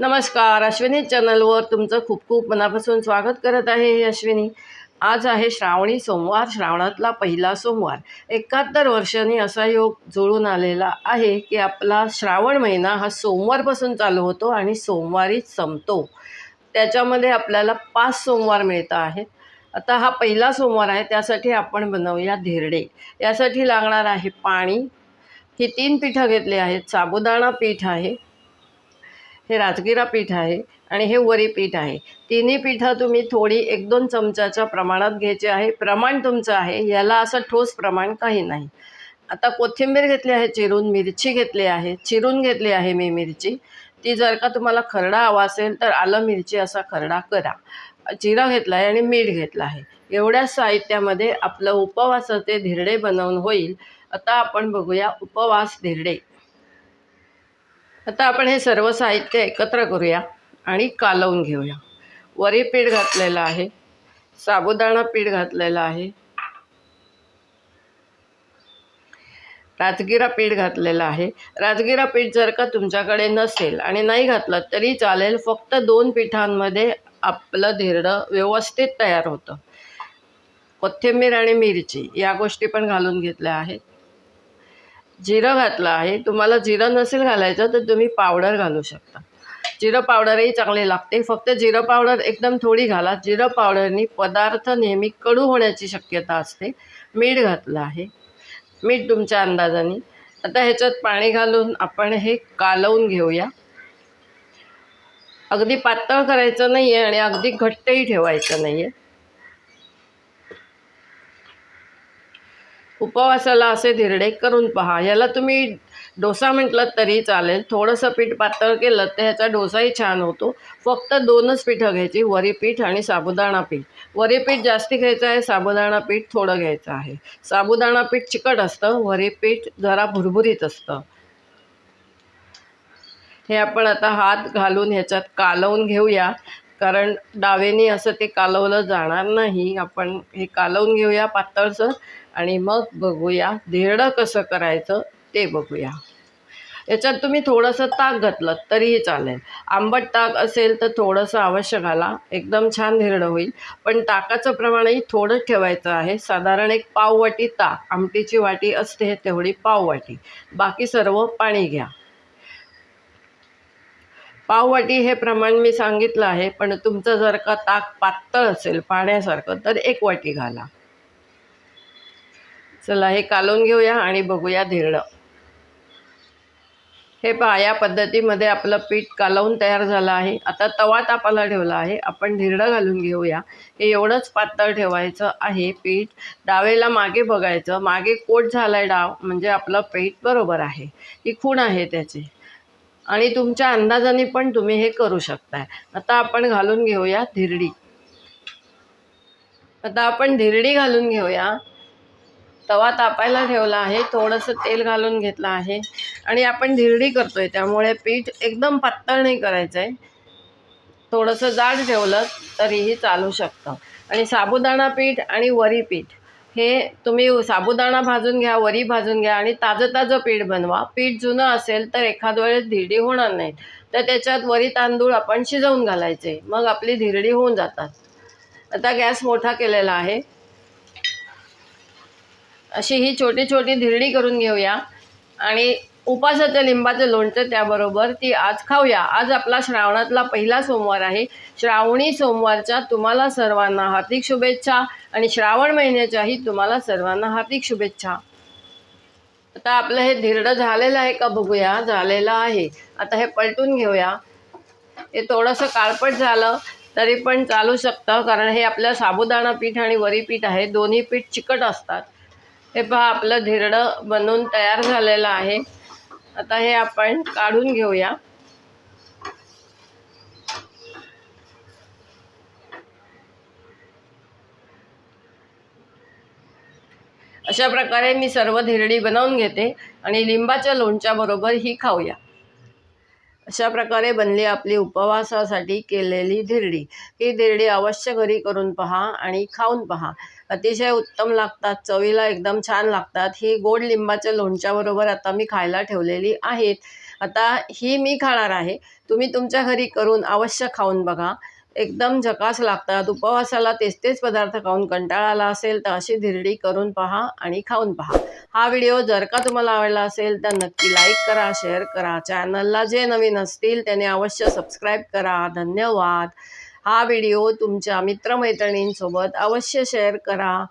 नमस्कार अश्विनी चॅनलवर तुमचं खूप खूप मनापासून स्वागत करत आहे हे अश्विनी. आज आहे श्रावणी सोमवार श्रावणातला पहिला सोमवार. एकाहत्तर वर्षांनी असा योग जुळून आलेला आहे की आपला श्रावण महिना हा सोमवारपासून चालू होतो आणि सोमवारीच संपतो. त्याच्यामध्ये आपल्याला पाच सोमवार मिळत आहेत. आता हा पहिला सोमवार आहे त्यासाठी आपण बनवूया धिरडे. यासाठी लागणार आहे पाणी. ही तीन पिठं घेतली आहेत. साबुदाणा पीठ आहे. हे राजगिरा पीठ आहे आणि हे वरी पीठ आहे. तिन्ही पिठं तुम्ही थोडी एक दोन चमच्याच्या प्रमाणात घ्यायचे आहे. प्रमाण तुमचं आहे. याला असं ठोस प्रमाण काही नाही. आता कोथिंबीर घेतली आहे चिरून मिरची घेतली आहे. चिरून घेतली आहे मी मिरची. ती जर का तुम्हाला खरडा हवा असेल तर आलं मिरची असा खरडा करा. जिरा घेतला आहे आणि मीठ घेतलं आहे. एवढ्या साहित्यामध्ये आपलं उपवासाचे धिरडे बनवून होईल. आता आपण बघूया उपवास धिरडे. आता आपण हे सर्व साहित्य एकत्र करूया आणि कालवून घेऊया. वरी पीठ घातलेलं आहे. साबुदाणा पीठ घातलेलं आहे. राजगिरा पीठ घातलेलं आहे. राजगिरा पीठ जर का तुमच्याकडे नसेल आणि नाही घातलं तरी चालेल. फक्त दोन पिठांमध्ये आपलं धिरडं व्यवस्थित तयार होतं. कोथिंबीर आणि मिरची या गोष्टी पण घालून घेतल्या आहेत. जिरं घातलं आहे. तुम्हाला जिरं नसेल घालायचं तर तुम्ही पावडर घालू शकता. जिरं पावडरही चांगले लागते. फक्त जिरं पावडर एकदम थोडी घाला. जिरं पावडरनी पदार्थ नेहमी कडू होण्याची शक्यता असते. मीठ घातलं आहे. मीठ तुमच्या अंदाजाने. आता ह्याच्यात पाणी घालून आपण हे कालवून घेऊया. अगदी पातळ करायचं नाही आहे आणि अगदी घट्टही ठेवायचं नाही आहे उपवासाला असे धिरडे करून पहा. याला तुम्ही डोसा म्हटलं तरी चालेल. थोडंसं पीठ पातळ केलं तर ह्याचा डोसाही छान होतो. फक्त दोनच पिठं घ्यायची वरी पीठ आणि साबुदाणा पीठ. वरी पीठ जास्ती घ्यायचं आहे साबुदाणा पीठ थोडं घ्यायचं आहे. साबुदाणा पीठ चिकट असतं वरी पीठ जरा भुरभुरीत असतं. हे आपण आता हात घालून ह्याच्यात कालवून घेऊया. कारण डावेने असं ते कालवलं जाणार नाही. आपण हे कालवून घेऊया पातळसर आणि मग बघूया धेरडं कसं करायचं ते बघूया. याच्यात तुम्ही थोडंसं ताक घातलं तरीही चालेल. आंबट ताक असेल तर थोडंसं अवश्य घाला. एकदम छान धिरडं होईल. पण ताकाचं प्रमाणही थोडं ठेवायचं आहे. साधारण एक पाववाटी ताक आमटीची वाटी असते तेवढी पाववाटी. बाकी सर्व पाणी घ्या. पाववाटी हे प्रमाण मी सांगितलं आहे पण तुमचं जर का ताक पातळ असेल पाण्यासारखं तर एक वाटी घाला. चला हे कालवून घेऊया आणि बघूया धिरडं. हे पहा या पद्धतीमध्ये आपलं पीठ कालवून तयार झालं आहे. आता तवा तापाला ठेवला आहे. आपण धिरडं घालून घेऊया. हे एवढंच पातळ ठेवायचं आहे पीठ. डावेला मागे बघायचं. मागे कोट झाला आहे डाव म्हणजे आपलं पीठ बरोबर आहे. ही खूण आहे त्याची. आणि तुमच्या अंदाजाने पण तुम्ही हे करू शकताय. आता आपण घालून घेऊया धिरडी. आता आपण धिरडी घालून घेऊया. तवा तापायला ठेवला आहे. थोडंसं तेल घालून घेतलं आहे. आणि आपण धिरडी करतोय त्यामुळे पीठ एकदम पातळ नाही करायचं आहे थोडंसं जाड ठेवलं तरीही चालू शकतं. आणि साबुदाणा पीठ आणि वरी पीठ. हे तुम्ही साबुदाणा भाजून घ्या वरी भाजून घ्या आणि ताजं ताजं पीठ बनवा. पीठ जुनं असेल तर एखाद वेळेस धिरडी होणार नाही तर त्याच्यात वरी तांदूळ आपण शिजवून घालायचे. मग आपली धिरडी होऊन जातात. आता गॅस मोठा केलेला आहे. अशी ही छोटी छोटी धिरडी करून घेऊया. आणि उपासाचं लिंबाचं लोणचं त्याबरोबर ती आज खाऊया. आज आपला श्रावणातला पहिला सोमवार आहे. श्रावणी सोमवारच्या तुम्हाला सर्वांना हार्दिक शुभेच्छा आणि श्रावण महिन्याच्याही तुम्हाला सर्वांना हार्दिक शुभेच्छा. आता आपलं हे धिरडं झालेलं आहे का बघूया. झालेलं आहे. आता हे पलटून घेऊया. हे थोडंसं काळपट झालं तरी पण चालू शकतं कारण हे आपलं साबुदाणा पीठ आणि वरी पीठ आहे. दोन्ही पीठ चिकट असतात. हे पहा आपलं धिरडं बनवून तयार झालेलं आहे. आता हे आपण काढून घेऊया. अशा प्रकारे मी सर्व धिरडी बनवून घेते आणि लिंबाच्या लोणच्याबरोबर ही खाऊया. अशा प्रकारे बनली आपली उपवासासाठी केलेली धिरडी. ही धिरडी अवश्य घरी करून पहा आणि खाऊन पहा. अतिशय उत्तम लागतात चवीला एकदम छान लागतात. ही गोड लिंबाच्या लोणच्याबरोबर आता मी खायला ठेवलेली आहेत. आता ही मी खाणार आहे. तुम्ही तुमच्या घरी करून अवश्य खाऊन बघा. एकदम झकास लागतात. उपवासाला तेच तेच पदार्थ खाऊन कंटाळा आला असेल तर अशी धिरडी करून पहा आणि खाऊन पहा. हा व्हिडिओ जर का तुम्हाला आवडला असेल तर नक्की लाईक करा शेअर करा. चॅनलला जे नवीन असतील त्याने अवश्य सबस्क्राईब करा. धन्यवाद. हा व्हिडिओ तुमच्या मित्रमैत्रिणींसोबत अवश्य शेअर करा.